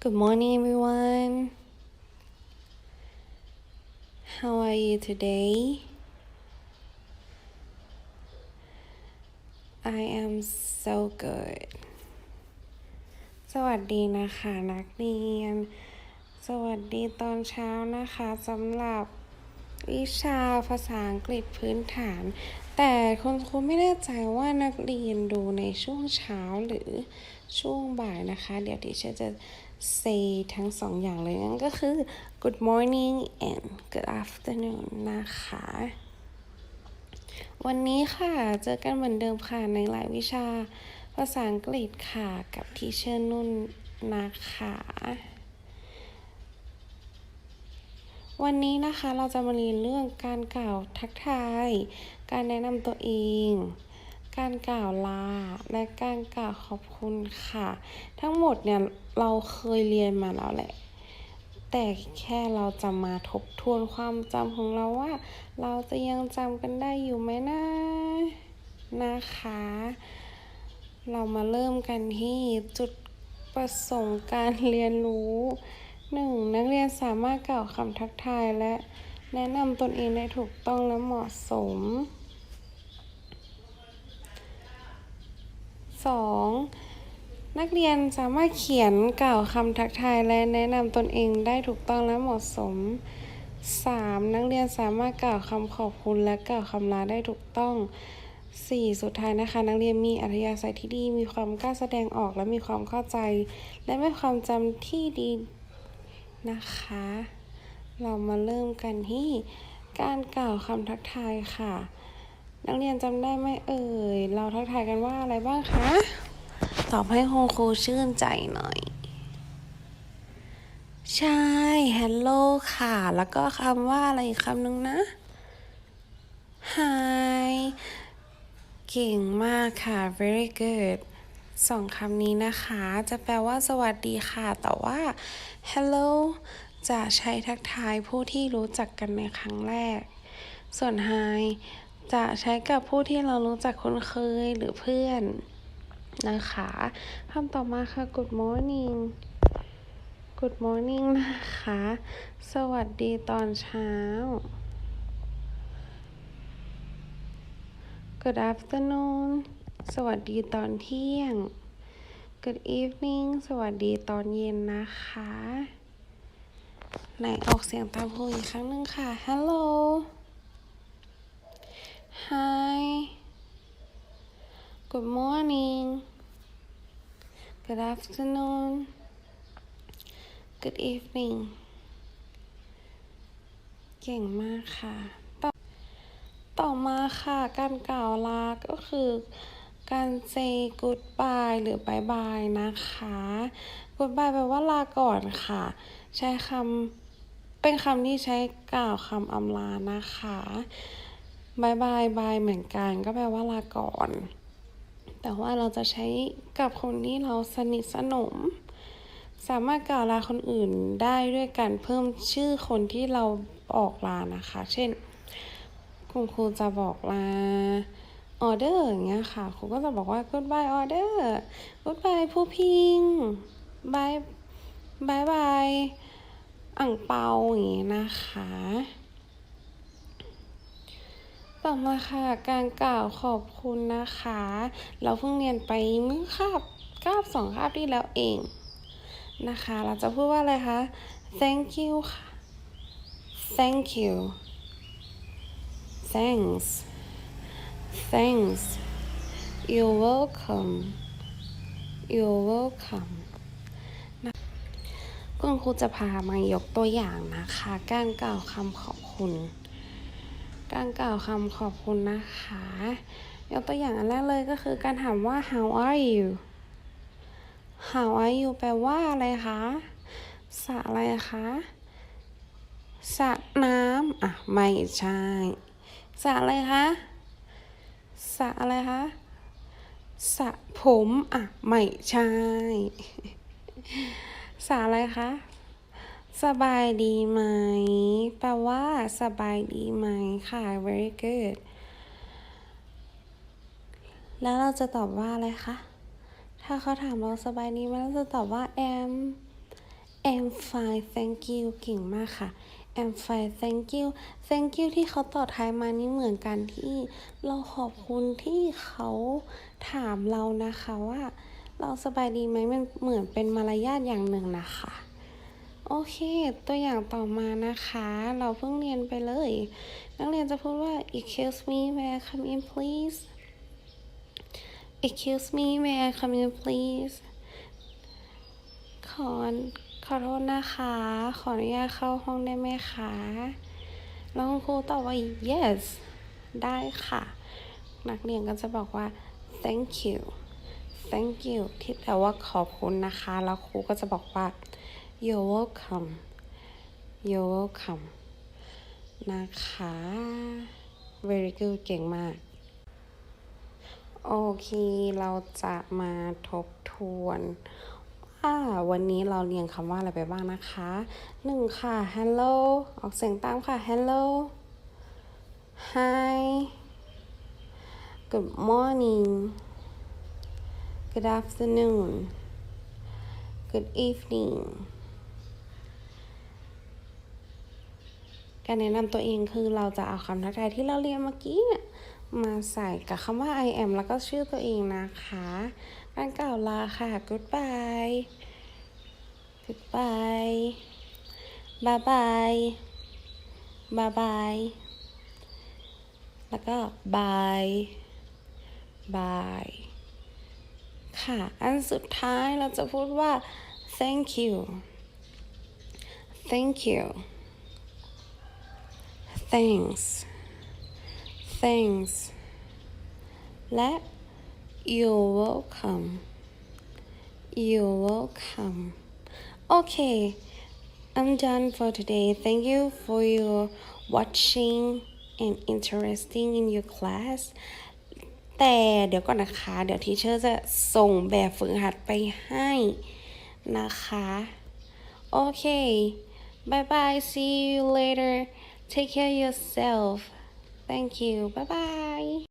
Good morning, everyone. How are you today? I am so good. สวัสดีนะคะนักเรียน สวัสดีตอนเช้านะคะสำหรับวิชาภาษาอังกฤษพื้นฐาน แต่คุณครูไม่แน่ใจว่านักเรียนดูในช่วงเช้าหรือช่วงบ่ายนะคะ เดี๋ยวดิฉันจะ say ทั้งสองอย่างเลยนั่นก็คือ good morning and good afternoon นะคะ วันนี้ค่ะ เจอกันเหมือนเดิมค่ะ ในหลายวิชาภาษาอังกฤษค่ะ กับทีเชอร์นุ่นนะคะ วันนี้นะคะเราจะมาเรียนเรื่องการกล่าวทักทาย การแนะนำตัวเอง การกล่าวลาและการกล่าวขอบคุณค่ะ ทั้งหมดเนี่ยเราเคยเรียนมาแล้วแหละ แต่แค่เราจะมาทบทวนความจำของเราว่า เราจะยังจำกันได้อยู่ไหมนะนะคะ เรามาเริ่มกันที่จุดประสงค์การเรียนรู้หนึ่งนักเรียนสามารถกล่าวคำทักทายและแนะนำตนเองได้ถูกต้องและเหมาะสม 2. นักเรียนสามารถเขียนกล่าวคำทักทายและแนะนำตนเองได้ถูกต้องและเหมาะสม 3. นักเรียนสามารถกล่าวคำขอบคุณและกล่าวคำลาได้ถูกต้อง 4. สุดท้ายนะคะ นักเรียนมีอัธยาศัยที่ดี มีความกล้าแสดงออกและมีความเข้าใจ และมีความจำที่ดีนะคะ เรามาเริ่มกันที่การกล่าวคำทักทายค่ะ นักเรียนจำได้ไหมเอ่ย เราทักทายกันว่าอะไรบ้างคะ ตอบให้คุณครูชื่นใจหน่อย ใช่ hello ค่ะ แล้วก็คำว่าอะไรคำหนึ่งนะ hi เก่งมากค่ะ very good สองคำนี้นะคะ จะแปลว่าสวัสดีค่ะ แต่ว่า hello จะใช้ทักทายผู้ที่รู้จักกันในครั้งแรก ส่วน hi จะใช้กับผู้ที่เรารู้จักคุ้นเคยหรือเพื่อนนะคะคำต่อมาค่ะ good morning good morning นะคะ สวัสดีตอนเช้า good afternoon สวัสดีตอนเที่ยง good evening สวัสดีตอนเย็นนะคะไหนออกเสียงตามครูอีกครั้งหนึ่งค่ะ hello hi good morning good afternoon good evening เก่งมากค่ะ ต่อต่อมาค่ะ การกล่าวลา ก็คือการ say goodbye หรือ bye bye นะคะ goodbye แปลว่าลาก่อนค่ะ ใช้คำเป็นคำที่ใช้กล่าวคำอำลานะคะ บายบายบายเหมือนกันก็แปลว่าลาก่อน แต่ว่าเราจะใช้กับคนที่เราสนิทสนม สามารถกล่าวลาคนอื่นได้ด้วยการเพิ่มชื่อคนที่เราออกลานะคะ เช่น คุณครูจะบอกลาออเดอร์อย่างเงี้ยค่ะครูก็จะบอกว่า goodbye order goodbye ผู้พิง bye bye bye อ่างเปาอย่างเงี้ยนะคะ ต่อมาค่ะการกล่าวขอบคุณนะคะ เราเพิ่งเรียนไปเมื่อคาบคาบสองคาบที่แล้วเองนะคะ เราจะพูดว่าอะไรคะ thank you ค่ะ thank you thanks thanks you're welcome you're welcome นะคุณครูจะพามายกตัวอย่างนะคะ การกล่าวคำขอบคุณ การกล่าวคำขอบคุณนะคะ ยกตัวอย่างอันแรกเลยก็คือการถามว่า how are you how are you แปลว่าอะไรคะสะอะไรคะสระน้ำอะ ไม่ใช่สระอะไรคะสระอะไรคะสระผม อะ ไม่ใช่สระอะไรคะ สบายดีไหม แปลว่า สบายดีไหมค่ะ very good แล้วเราจะตอบว่าอะไรคะ ถ้าเขาถามเราสบายดีไหมเราจะตอบว่า am I'm fine thank you เก่งมากค่ะ I'm fine thank you thank you ที่เขาต่อท้ายมานี่เหมือนกันที่เราขอบคุณที่เขาถามเรานะคะว่า เราสบายดีไหมมันเหมือนเป็นมารยาทอย่างหนึ่งนะคะ โอเค ตัวอย่างต่อมานะคะ เราเพิ่งเรียนไปเลย นักเรียนจะพูดว่า excuse me may I come in please excuse me may I come in please ขอขอโทษนะคะ ขออนุญาตเข้าห้องได้ไหมคะ แล้วคุณครูตอบว่า yes ได้ค่ะ นักเรียนก็จะบอกว่า thank you thank you ที่แปลว่าขอบคุณนะคะ แล้วครูก็จะบอกว่า you're welcome you're welcome นะคะ very good เก่งมาก โอเค เราจะมาทบทวนว่าวันนี้เราเรียนคำว่าอะไรไปบ้างนะคะหนึ่งค่ะ hello ออกเสียงตามค่ะ hello hi good morning good afternoon good evening การแนะนำตัวเองคือเราจะเอาคำทักทายที่เราเรียนเมื่อกี้เนี่ยมาใส่กับคำว่า I am แล้วก็ชื่อตัวเองนะคะการกล่าวลาค่ะ goodbye goodbye bye bye bye bye แล้วก็ bye bye ค่ะ อันสุดท้ายเราจะพูดว่า thank you thank you thanks thanks และ you're welcome you're welcome okay I'm done for today thank you for your watching and interesting in your class แต่เดี๋ยวก่อนนะคะ เดี๋ยวทีเชอร์จะส่งแบบฝึกหัดไปให้นะคะ โอเค bye bye see you later Take care of yourself. Thank you. Bye bye.